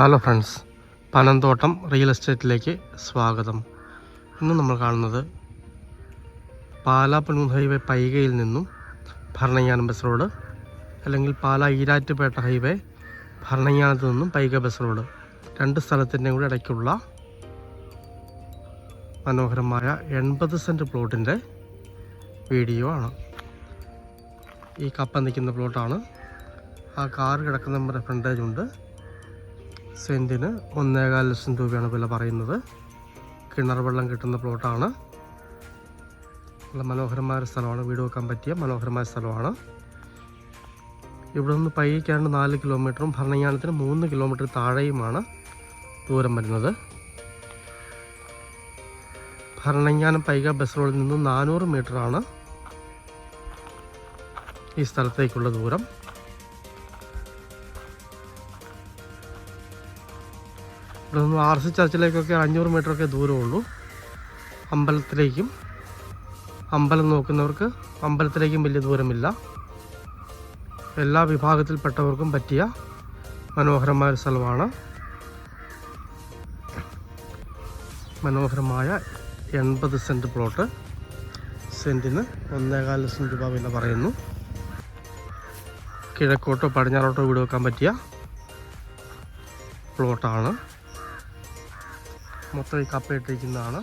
Hello friends Panamthottam real എസ്റ്റേറ്റിലേക്ക് സ്വാഗതം. ഇന്ന് നമ്മൾ കാണുന്നത് പാലാ പനൂർ ഹൈവേ പൈകയിൽ നിന്നും ഭരണങ്ങാനം ബസ് റോഡ് അല്ലെങ്കിൽ പാലാ ഈരാറ്റുപേട്ട ഹൈവേ ഭരണങ്ങാനത്ത് നിന്നും പൈക ബസ് റോഡ്. രണ്ട് സ്ഥലത്തിന്റെയും കൂടെ ഇടയ്ക്കുള്ള മനോഹരമായ എൺപത് സെന്റ് പ്ലോട്ടിന്റെ വീഡിയോ ആണ്. ഈ കപ്പ നിൽക്കുന്ന പ്ലോട്ടാണ്. ആ കാർ കിടക്കുന്ന നമ്മുടെ ഫ്രണ്ടേജ് ഉണ്ട്. സെന്റിന് ഒന്നേകാൽ ലക്ഷം രൂപയാണ് വില പറയുന്നത്. കിണർ വെള്ളം കിട്ടുന്ന പ്ലോട്ടാണ്. നല്ല മനോഹരമായ സ്ഥലമാണ്. വീട് വെക്കാൻ പറ്റിയ മനോഹരമായ സ്ഥലമാണ്. ഇവിടെ നിന്ന് പയ്യക്കാണ്ട് നാല് കിലോമീറ്ററും ഭരണങ്ങാനത്തിന് മൂന്ന് കിലോമീറ്റർ താഴെയുമാണ് ദൂരം വരുന്നത്. ഭരണങ്ങാനം പൈക ബസ് റോഡിൽ നിന്ന് നാനൂറ് മീറ്ററാണ് ഈ സ്ഥലത്തേക്കുള്ള ദൂരം. ഇവിടെ നിന്ന് ആർ സി ചർച്ചിലേക്കൊക്കെ അഞ്ഞൂറ് മീറ്ററൊക്കെ ദൂരമുള്ളൂ. അമ്പലത്തിലേക്കും അമ്പലം നോക്കുന്നവർക്ക് അമ്പലത്തിലേക്കും വലിയ ദൂരമില്ല. എല്ലാ വിഭാഗത്തിൽപ്പെട്ടവർക്കും പറ്റിയ മനോഹരമായ സ്ഥലമാണ്. മനോഹരമായ എൺപത് സെന്റ് പ്ലോട്ട്. സെന്റിന് ഒന്നേകാൽ ലക്ഷം രൂപ വില പറയുന്നു. കിഴക്കോട്ടോ പടിഞ്ഞാറോട്ടോ വീട് വെക്കാൻ പറ്റിയ പ്ലോട്ടാണ്. മൊത്തം ഈ കപ്പ ഇട്ടിരിക്കുന്നതാണ്.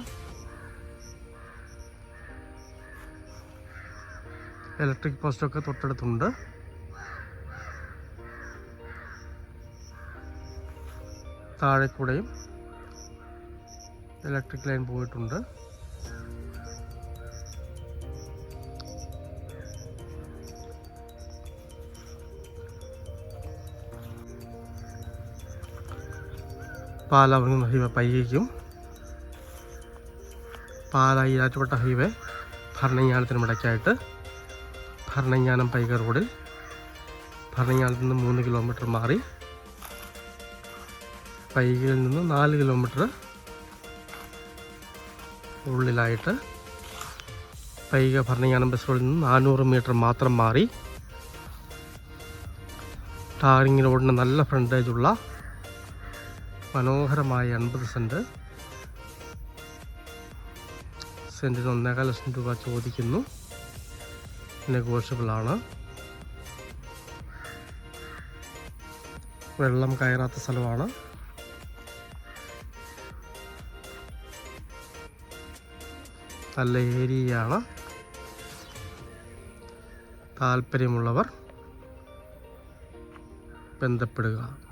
ഇലക്ട്രിക് പോസ്റ്റൊക്കെ തൊട്ടടുത്തുണ്ട്. താഴെ കൂടെയും ഇലക്ട്രിക് ലൈൻ പോയിട്ടുണ്ട്. പാലാവുന്ന ഹൈവേ പയ്യയ്ക്കും പാലാ ഈരാറ്റുപട്ട ഹൈവേ ഭരണങ്ങാനത്തിനും ഇടയ്ക്കായിട്ട് ഭരണങ്ങാനം പൈക റോഡിൽ ഭരണങ്ങാനത്ത് നിന്ന് മൂന്ന് കിലോമീറ്റർ മാറി പൈകയിൽ നിന്ന് നാല് കിലോമീറ്റർ ഉള്ളിലായിട്ട് പൈക ഭരണങ്ങാനം ബസ് റോഡിൽ നിന്ന് നാനൂറ് മീറ്റർ മാത്രം മാറി ടാറിങ് റോഡിന് നല്ല ഫ്രണ്ടേജുള്ള മനോഹരമായ എൺപത് സെന്റ് സെന്റിന് ഒന്നേകാൽ ലക്ഷം രൂപ ചോദിക്കുന്നു. നെഗോഷ്യബിളാണ് വെള്ളം കയറാത്ത സ്ഥലമാണ്. നല്ല ഏരിയയാണ്. താല്പര്യമുള്ളവർ ബന്ധപ്പെടുക.